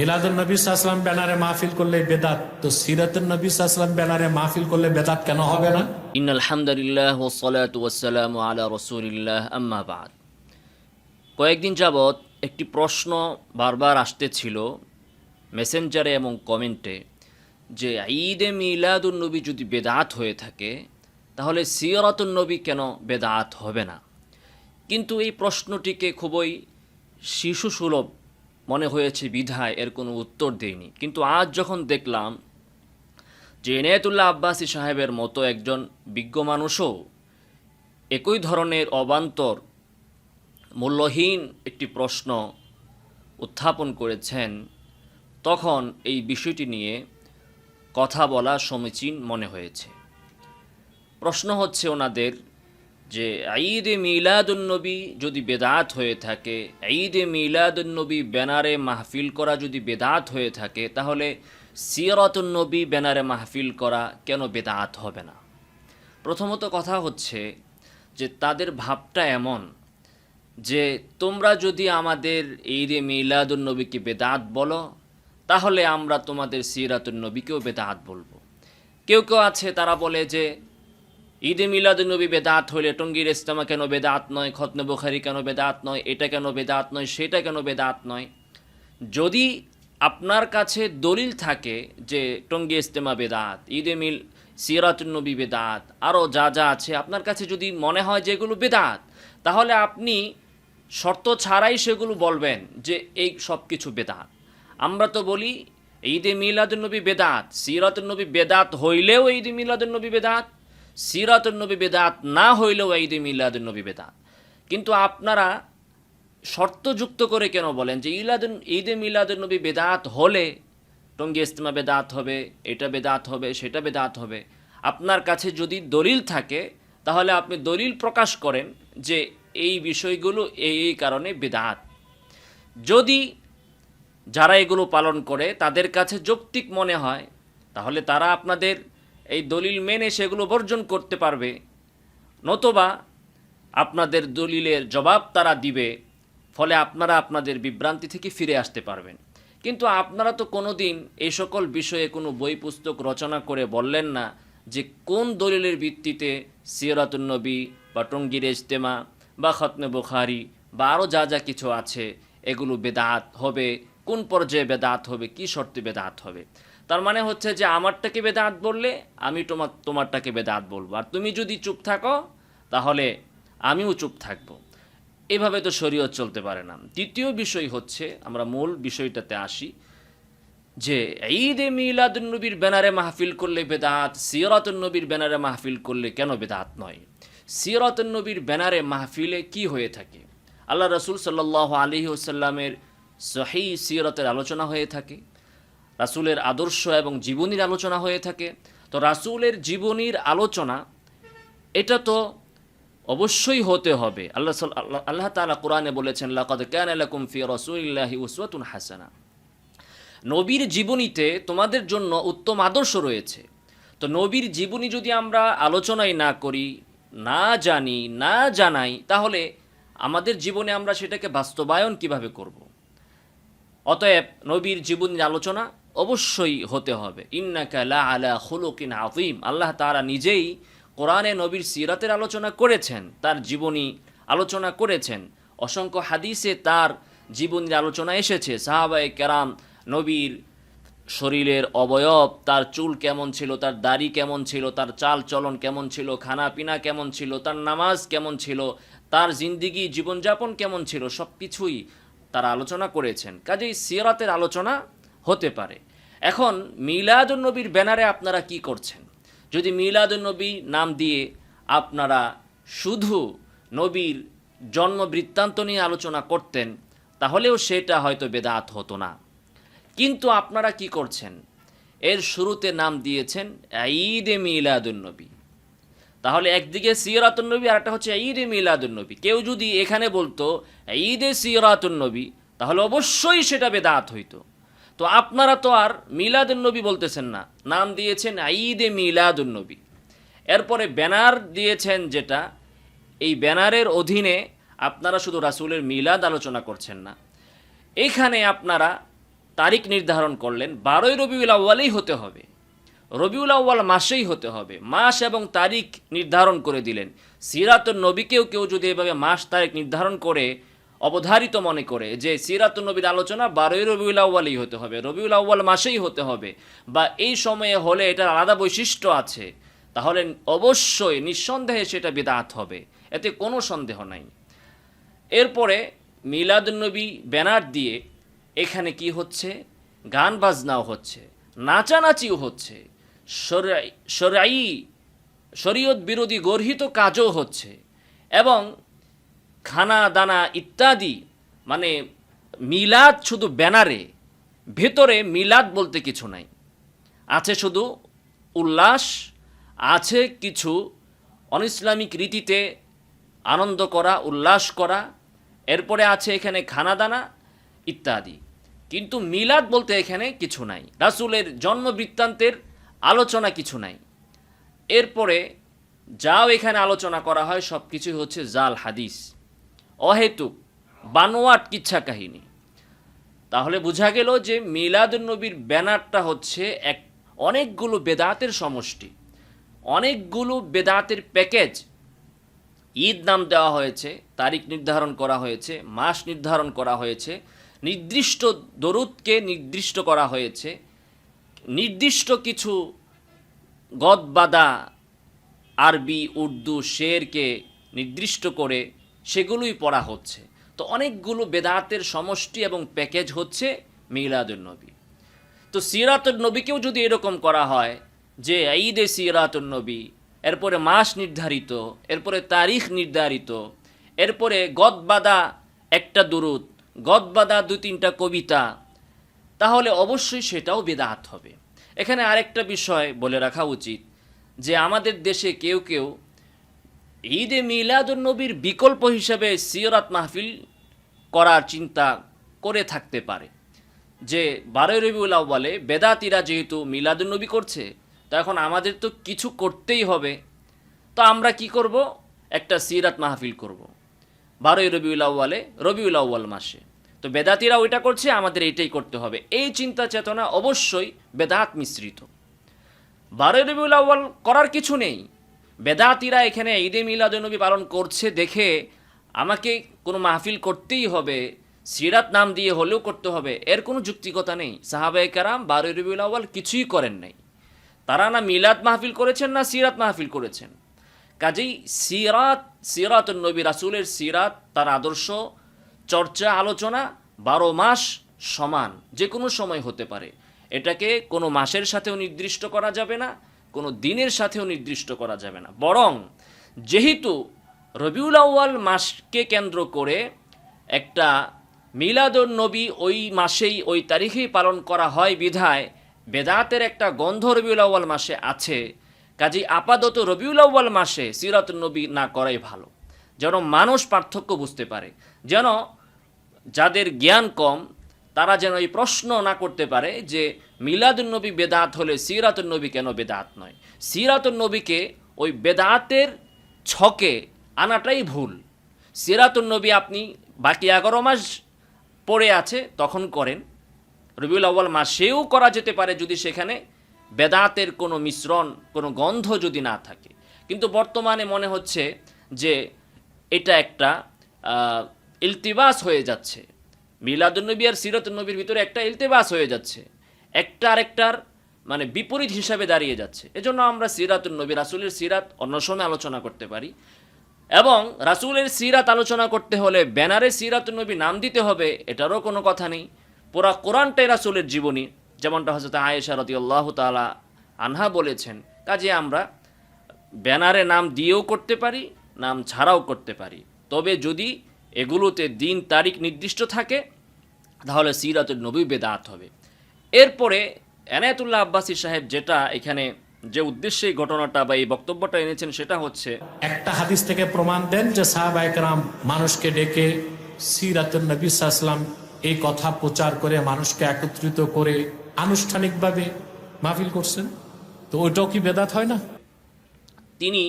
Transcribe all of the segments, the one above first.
মিলাদুল নবী সাল্লাম ব্যানারে মাহফিল করলে বেদাত, তো সিরাতুল নবী সাল্লাম ব্যানারে মাহফিল করলে বেদাত কেন হবে না? ইন আলহামদুলিল্লাহ ওসলাত ওয়াসালাম আলা রসুলিল্লাহ, আম্মা বাদ। কয়েকদিন যাবৎ একটি প্রশ্ন বারবার আসতেছিল মেসেঞ্জারে এবং কমেন্টে যে, ঈদে মিলাদুন নবী যদি বেদাত হয়ে থাকে, তাহলে সিয়রাতুন নবী কেন বেদাত হবে না? কিন্তু এই প্রশ্নটিকে খুবই শিশু সুলভ মনে হয়েছে বিধায় এর কোনো উত্তর দেয়নি কিন্তু আজ যখন দেখলাম যে এনায়েতুল্লাহ আব্বাসী সাহেবের মতো একজন বিজ্ঞ মানুষও একই ধরনের অবান্তর, মূল্যহীন একটি প্রশ্ন উত্থাপন করেছেন, তখন এই বিষয়টি নিয়ে কথা বলা সমীচীন মনে হয়েছে। প্রশ্ন হচ্ছে ওনাদের যে ঈদে মিলাদুন্নবী যদি বেদাত হয়ে থাকে ঈদে মিলাদুন্নবী ব্যানারে মাহফিল করা যদি বেদাত হয়ে থাকে, তাহলে সিয়রতুন্নবী ব্যানারে মাহফিল করা কেন বেদাত হবে না? প্রথমত কথা হচ্ছে যে তাদের ভাবটা এমন যে তোমরা যদি আমাদের ঈদে মিলাদুন্নবীকে বেদাত বলো, তাহলে আমরা তোমাদের সিরাতুন নবীকেও বেদাত বলব। কেউ কেউ আছে তারা বলে যে ঈদে মিলাদুন্নবী বেদাত হইলে টঙ্গির ইস্তামা কেন বেদাত নয়? খতনে বুখারি কেন বেদাত নয়? এটা কেন বেদাত নয়? সেটা কেন বেদাত নয়? যদি আপনার কাছে দলিল থাকে যে টঙ্গি ইস্তেমা বেদাত, ঈদে মিল সিরাতুন্নবী বেদাত আরও যা যা আছে, আপনার কাছে যদি মনে হয় যে এগুলো বেদাত, তাহলে আপনি শর্ত ছাড়াই সেগুলো বলবেন যে এই সব কিছু বেদাত। আমরা তো বলি, ঈদে মিলাদুন্নবী বেদাত সিরাতুন্নবী বেদাত হইলেও ঈদে মিলাদুন্নবী বেদাত সিরাতুন্নবী বেদাত না হইলেও ঈদে মিলাদুন্নবী বেদাত। কিন্তু আপনারা শর্তযুক্ত করে কেন বলেন যে ইলাদুন, ঈদে মিলাদুন্নবী বেদাত হলে টঙ্গি ইস্তেমা বেদাত হবে, এটা বেদাত হবে, সেটা বেদাত হবে। আপনার কাছে যদি দলিল থাকে, তাহলে আপনি দলিল প্রকাশ করেন যে এই বিষয়গুলো এই এই কারণে বেদাত। যদি যারা এগুলো পালন করে, তাদের কাছে যৌক্তিক মনে হয়, তাহলে তারা আপনাদের এই দলিল মেনে সেগুলো বর্জন করতে পারবে। নতবা আপনাদের দলিলের জবাব তারা দিবে, ফলে আপনারা আপনাদের বিভ্রান্তি থেকে ফিরে আসতে পারবেন। কিন্তু আপনারা তো কোনো দিন এই সকল বিষয়ে কোনো বই পুস্তক রচনা করে বললেন না যে কোন দলিলের ভিত্তিতে সিয়রাতুন্নবী বা টঙ্গির ইজতেমা বা খতনে বুখারি বা আরও যা যা কিছু আছে, এগুলো বেদাত হবে, কোন পর্যায়ে বেদাত হবে, কি শর্তে বেদাত হবে? তার মানে হচ্ছে যে আমারটাকে বেদাত বললে আমি তোমার, তোমারটাকে বেদাত বলব। আর তুমি যদি চুপ থাকো, তাহলে আমিও চুপ থাকব। এভাবে তো শরীয়ত চলতে পারে না। দ্বিতীয় বিষয় হচ্ছে, আমরা মূল বিষয়টাতে আসি, যে ঈদে মিলাদুন্নবীর ব্যানারে মাহফিল করলে বেদাত সিয়রাতুন্নবীর ব্যানারে মাহফিল করলে কেন বেদাত নয়? সিয়রাতুন্নবীর ব্যানারে মাহফিলে কি হয়ে থাকে? আল্লাহ রসুল সাল্লাহ আলী ওসাল্লামের সহি সিয়রতের আলোচনা হয়ে থাকে। রাসূলের আদর্শ এবং জীবনীর আলোচনা হয়ে থাকে। তো রাসূলের জীবনীর আলোচনা, এটা তো অবশ্যই হতে হবে। আল্লাহ আল্লাহ- তাআলা কোরআনে বলেছেন, লাকাদ কানা লাকুম ফি রাসূলিল্লাহি উসওয়াতুন হাসানা। নবীর জীবনীতে তোমাদের জন্য উত্তম আদর্শ রয়েছে। তো নবীর জীবনী যদি আমরা আলোচনাই না করি, না জানি, না জানাই, তাহলে আমাদের জীবনে আমরা সেটাকে বাস্তবায়ন কীভাবে করব। অতএব নবীর জীবনের আলোচনা অবশ্যই হতে হবে। ইন্নাকা লা আলা খুলুকিন আযীম। আল্লাহ তারা নিজেই কোরআনে নবীর সিরাতের আলোচনা করেছেন, তার জীবনী আলোচনা করেছেন। অসংখ্য হাদিসে তার জীবনের আলোচনা এসেছে। সাহাবায়ে কেরাম নবীর শরীরের অবয়ব, তার চুল কেমন ছিল, তার দাড়ি কেমন ছিল, তার চাল চলন কেমন ছিল খানা পিনা কেমন ছিল, তার নামাজ কেমন ছিল, তার জিন্দিগি জীবনযাপন কেমন ছিল সব কিছুই তারা আলোচনা করেছেন। কাজেই সিরাতের আলোচনা হতে পারে। এখন মিলাদুন্নবীর ব্যানারে আপনারা কি করছেন? যদি মিলাদুন্নবী নাম দিয়ে আপনারা শুধু নবীর জন্ম বৃত্তান্ত নিয়ে আলোচনা করতেন, তাহলেও সেটা হয়তো বেদাত হতো না। কিন্তু আপনারা কি করছেন? এর শুরুতে নাম দিয়েছেন ঈদে মিলাদুন্নবী। তাহলে একদিকে সিয়রাতুন্নবী আর একটা হচ্ছে ঈদে মিলাদুন্নবী। কেউ যদি এখানে বলতো, ঈদে সিয়রাতুন্নবী তাহলে অবশ্যই সেটা বেদাত হইতো। তো আপনারা তো আর মিলাদুন্নবী বলতেছেন না। নাম দিয়েছেন ঈদে মিলাদুন্নবী এরপরে ব্যানার দিয়েছেন যেটা, এই ব্যানারের অধীনে আপনারা শুধু রাসূলের মিলাদ আলোচনা করছেন না। এখানে আপনারা তারিখ নির্ধারণ করলেন, বারোই রবিউল আউ্বালেই হতে হবে। রবিউল আউ্বাল মাসেই হতে হবে। মাস এবং তারিখ নির্ধারণ করে দিলেন। সিরাতুল নবীকেও কেউ যদি এভাবে মাস তারিখ নির্ধারণ করে অবধারিত মনে করে যে সিরাতুল নবীর আলোচনা বারোই রবিউল আউ্বালেই হতে হবে। রবিউল আউ্বাল মাসেই হতে হবে বা এই সময়ে হলে এটার আলাদা বৈশিষ্ট্য আছে। তাহলে অবশ্যই নিঃসন্দেহে সেটা বিদাত হবে। এতে কোনো সন্দেহ নাই। এরপরে মিলাদুন্নবী ব্যানার দিয়ে এখানে কি হচ্ছে? গান বাজনাও হচ্ছে, নাচানাচিও হচ্ছে সরাই শরীয়ত বিরোধী গর্হিত কাজও হচ্ছে এবং খানা, দানা ইত্যাদি মানে মিলাদ শুধু ব্যানারে, ভেতরে মিলাদ বলতে কিছু নাই। আছে শুধু উল্লাস, আছে কিছু অনইসলামিক রীতিতে আনন্দ করা, উল্লাস করা, এরপরে আছে এখানে খানাদানা ইত্যাদি। কিন্তু মিলাদ বলতে এখানে কিছু নাই। রাসুলের জন্ম বৃত্তান্তের আলোচনা কিছু নাই। এরপরে যাও এখানে আলোচনা করা হয় সব কিছুই হচ্ছে জাল হাদিস। অহেতুক, বানোয়াট কিচ্ছা কাহিনী। তাহলে বোঝা গেল যে মিলাদুন্নবীর ব্যানারটা হচ্ছে এক অনেকগুলো বেদাতের সমষ্টি, অনেকগুলো বেদাতের প্যাকেজ। ঈদ নাম দেওয়া হয়েছে, তারিখ নির্ধারণ করা হয়েছে, মাস নির্ধারণ করা হয়েছে, নির্দিষ্ট দরুদকে নির্দিষ্ট করা হয়েছে, নির্দিষ্ট কিছু গদবাদা আরবি, উর্দু শেরকে নির্দিষ্ট করে সেগুলোই পড়া হচ্ছে। তো অনেকগুলো বেদাতের সমষ্টি এবং প্যাকেজ হচ্ছে মিলাদুল নবী। তো সিরাতুল নবীকেও যদি এরকম করা হয় যে ঈদে সিরাতুল নবী, এরপরে মাস নির্ধারিত, এরপরে তারিখ নির্ধারিত, এরপরে গদবাদা একটা দুরুদ, গদবাদা দু তিনটা কবিতা, তাহলে অবশ্যই সেটাও বেদাত হবে। এখানে আরেকটা বিষয় বলে রাখা উচিত যে আমাদের দেশে কেউ কেউ ঈদে মিলাদুন নবীর বিকল্প হিসেবে সিয়রাত মাহফিল করার চিন্তা করে থাকতে পারে। যে বারোই রবিউল আউ্বালে বেদাতিরা যেহেতু মিলাদুন নবী করছে, তো এখন আমাদের তো কিছু করতেই হবে। তো আমরা কি করব? একটা সিরাত মাহফিল করব। বারোই রবিউল আউ্বালে রবিউল আউ্বাল মাসে। তো বেদাতিরা ওইটা করছে, আমাদের এইটাই করতে হবে। এই চিন্তা চেতনা অবশ্যই বেদাত মিশ্রিত। বারোই রবিউল আউ্বাল করার কিছু নেই। বেদাতিরা এখানে ঈদে মিলাদনবী পালন করছে দেখে আমাকে কোনো মাহফিল করতেই হবে, সিরাত নাম দিয়ে হলেও করতে হবে, এর কোনো যুক্তিকতা নেই। সাহাবাই কারাম বারোই রবিউল আউ্বাল কিছুই করেন নাই। তারা না মিলাদ মাহফিল করেছেন না সিরাত মাহফিল করেছেন। কাজেই সিরাত সিরাত নবী রাসুলের সিরাত, তার আদর্শ, চর্চা, আলোচনা বারো মাস সমান যে কোনো সময় হতে পারে। এটাকে কোনো মাসের সাথেও নির্দিষ্ট করা যাবে না। কোনো দিনের সাথেও নির্দিষ্ট করা যাবে না। বরং যেহেতু রবিউল আউ্য়াল মাসকে কেন্দ্র করে একটা মিলাদুন নবী ওই মাসেই, ওই তারিখেই পালন করা হয় বিধায় বেদাতের একটা গন্ধ রবিউল আউ্য়াল মাসে আছে। কাজেই আপাতত রবিউল আউ্য়াল মাসে সিরাত নবী না করাই ভালো। যেন মানুষ পার্থক্য বুঝতে পারে। যেন যাদের জ্ঞান কম তারা যেন এই প্রশ্ন না করতে পারে যে মিলাদুন নবী বেদাত হলে সিরাতুন নবী কেন বেদাত নয়? সিরাতুন নবীকে ওই বেদাতের ছকে আনাটাই ভুল। সিরাতুন নবী আপনি বাকি এগারো মাস পড়ে আছে, তখন করেন। রবিউল আউ্বাল মাসেও করা যেতে পারে যদি সেখানে বেদাতের কোনো মিশ্রণ, কোনো গন্ধ যদি না থাকে। কিন্তু বর্তমানে মনে হচ্ছে যে এটা একটা ইলতিবাস হয়ে যাচ্ছে। মিলাদুন্নবী আর সিরতুন্নবীর ভিতরে একটা ইলতেবাস হয়ে যাচ্ছে। একটা আরেকটার মানে বিপরীত হিসাবে দাঁড়িয়ে যাচ্ছে। এজন্য আমরা সিরাতুন্নবী রাসুলের সিরাত অন্য সময় আলোচনা করতে পারি। এবং রাসূলের সিরাত আলোচনা করতে হলে ব্যানারে সিরাতুন্নবী নাম দিতে হবে, এটারও কোনো কথা নেই। পুরা কোরআনটাই রাসুলের জীবনী। যেমনটা হজরত আয়েশা রদিয়াল্লাহু তাআলা আনহা বলেছেন, কাজে আমরা ব্যানারে নাম দিয়েও করতে পারি, নাম ছাড়াও করতে পারি। তবে যদি এগুলোতে দিন তারিখ নির্দিষ্ট থাকে তাহলে সিরাতুল নবী বেদাত হবে। এরপরে এনায়েতুল্লাহ আব্বাসী সাহেব যেটা এখানে যে উদ্দেশ্যে ঘটনাটা বা এই বক্তব্যটা এনেছেন সেটা হচ্ছে একটা হাদিস থেকে প্রমাণ দেন যে সাহাবা একরাম মানুষকে ডেকে সিরাতুল নবী সাল্লাম এই কথা প্রচার করে মানুষকে একত্রিত করে আনুষ্ঠানিকভাবে মাহফিল করছেন। তো ওইটাও কি বেদাত হয় না? তিনি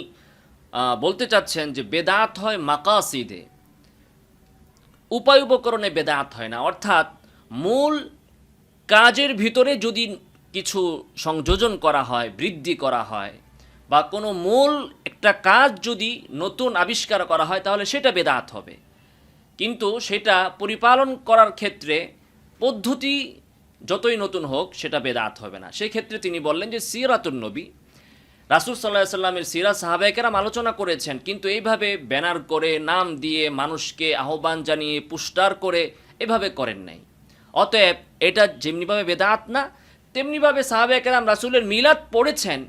বলতে চাচ্ছেন যে বেদাত হয় মাকাসিদে। উপায় উপকরণে বেদাত হয় না। অর্থাৎ মূল কাজের ভিতরে যদি কিছু সংযোজন করা হয়, বৃদ্ধি করা হয়, বা কোনো মূল একটা কাজ যদি নতুন আবিষ্কার করা হয়, তাহলে সেটা বেদাত হবে। কিন্তু সেটা পরিপালন করার ক্ষেত্রে পদ্ধতি যতই নতুন হোক, সেটা বেদাত হবে না। সেই ক্ষেত্রে তিনি বললেন যে, সিরাতুন নবী রাসুল সাল্লাহ সাল্লামের সিরা সাহাবাহিকেরাম আলোচনা করেছেন, কিন্তু এইভাবে ব্যানার করে নাম দিয়ে মানুষকে আহ্বান জানিয়ে পুস্টার করে এভাবে করেন নাই। অতএব এটা যেমনিভাবে বেদাত না, তেমনিভাবে সাহাবাহিকেরাম রাসুলের মিলাদ পড়েছেন,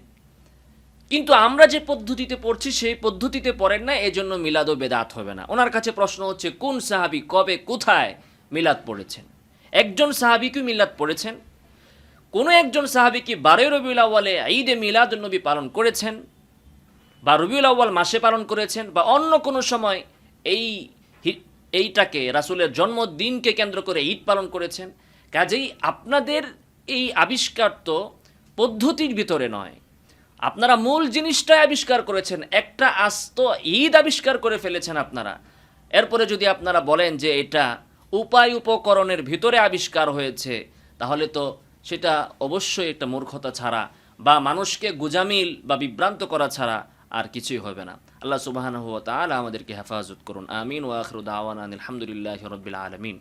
কিন্তু আমরা যে পদ্ধতিতে পড়ছি সেই পদ্ধতিতে পড়েন না, এজন্য মিলাদও বেদাত হবে না। ওনার কাছে প্রশ্ন হচ্ছে, কোন সাহাবি কবে কোথায় মিলাদ পড়েছেন? একজন সাহাবি কি মিলাদ পড়েছেন কোনো একজন সাহাবি কি বারোই রবিউল আউ্বালে ঈদে মিলাদ নবী পালন করেছেন? বা রবিউল আউ্বাল মাসে পালন করেছেন? বা অন্য কোনো সময় এই এইটাকে, রাসুলের জন্মদিনকে কেন্দ্র করে ঈদ পালন করেছেন? কাজেই আপনাদের এই আবিষ্কার তো পদ্ধতির ভিতরে নয়। আপনারা মূল জিনিসটাই আবিষ্কার করেছেন, একটা আস্ত ঈদ আবিষ্কার করে ফেলেছেন আপনারা। এরপরে যদি আপনারা বলেন যে এটা উপায় উপকরণের ভিতরে আবিষ্কার হয়েছে, তাহলে তো সেটা অবশ্যই একটা মূর্খতা ছাড়া বা মানুষকে গুজামিল বা বিভ্রান্ত করা ছাড়া আর কিছুই হবে না। আল্লাহ সুবাহান আমাদেরকে হেফাজত করুন। আমিন। ওয়াখরুদ আওয়ান আলহামদুলিল্লাহ রবিল আলমিন।